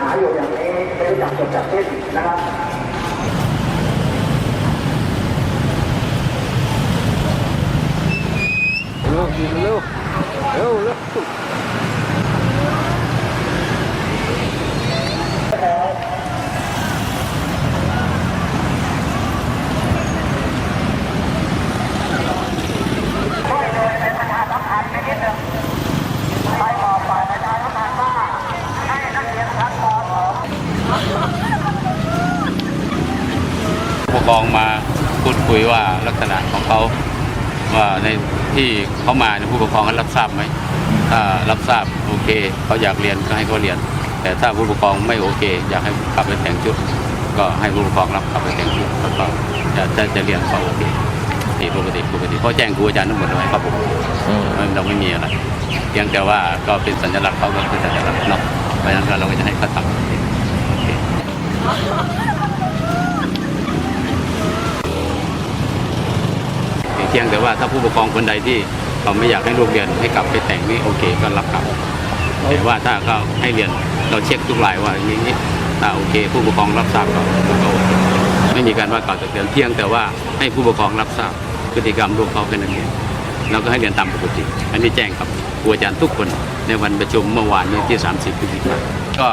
หาอยู่อย่างนี้ไม่ได้จักจบจักสิ้นนะครับเร็วเร็วเร็วเร็ว .2 ผู้ปองมาพูดคุยว่าลักษณะของเขาว่าในที่เขามาเนี่ยผู้ปกครองเขารับทราบไหมถ้ารับทราบโอเคเขาอยากเรียนก็ให้เขาเรียน แต่ถ้าผู้ปกครองไม่โอเค อยากให้กลับไปแต่งชุด ก็ให้ผู้ปกครองรับกลับไปแต่งชุดแล้วก็จะจะจะเรียนก็โอเคปกติปกติปกติเพราะแจ้งครูอาจารย์ทั้งหมดเลยครับผมอืมเราไม่มีอะไรเพียงแต่ว่าก็เป็นสัญลักษณ์เขาก็คือสัญลักษณ์เนาะเพราะฉะนั้นเราก็จะให้เขาทำ พียงแต่ว่าถ้าผู้ปกครองคนใดที่เขาไม่อยากให้ลูกเรียนให้กลับไปแต่งนี่โอเคก็รับกลับแต่ว่าถ้าเขาให้เรียนเราเช็คทุกรายว่าอย่างนี้ถ้าโอเค ผู้ปกครองรับทราบก็ก็โอเคไม่มีการว่ากล่าวตักเตือนเพียงแต่ว่าให้ผู้ปกครองรับทราบพฤติกรรมลูกเขาแค่นั้นเองเราก็ให้เรียนตามปกติอันนี้แจ้งกับครูอาจารย์ทุกคนในวันประชุมเมื่อวานนี้ที่ 30พฤศจิกายนก็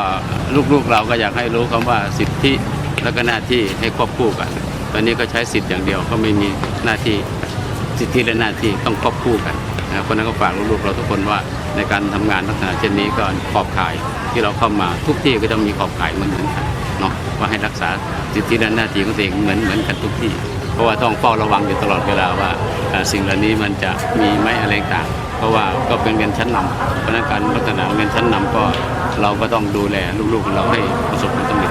ลูกๆเราก็อยากให้รู้คำว่าสิทธิและก็หน้าที่ให้ควบคู่กัน ตอนนี้ก็ใช้สิทธิ์อย่างเดียวก็ไม่มีหน้าที่ สิทธิและหน้าที่ต้องควบคู่กันนะครับเพราะนั้นก็ฝากลูกๆเราทุกคนว่าในการทำงานลักษณะเช่นนี้ก็ขอบข่ายที่เราเข้ามาทุกที่ก็ต้องมีขอบข่ายเหมือนกันเนาะว่าให้รักษาสิทธิและหน้าที่ของตัวเองเหมือนเหมือนกันทุกที่ เพราะว่าต้องเฝ้าระวังอยู่ตลอดเวลาว่าสิ่งเหล่านี้มันจะมีไหมอะไรต่างเพราะว่าก็เป็นเรียนชั้นนำเพราะนั้นการลักษณะเรียนชั้นนำก็เราก็ต้องดูแลลูกๆของเราให้ประสบผลสำเร็จ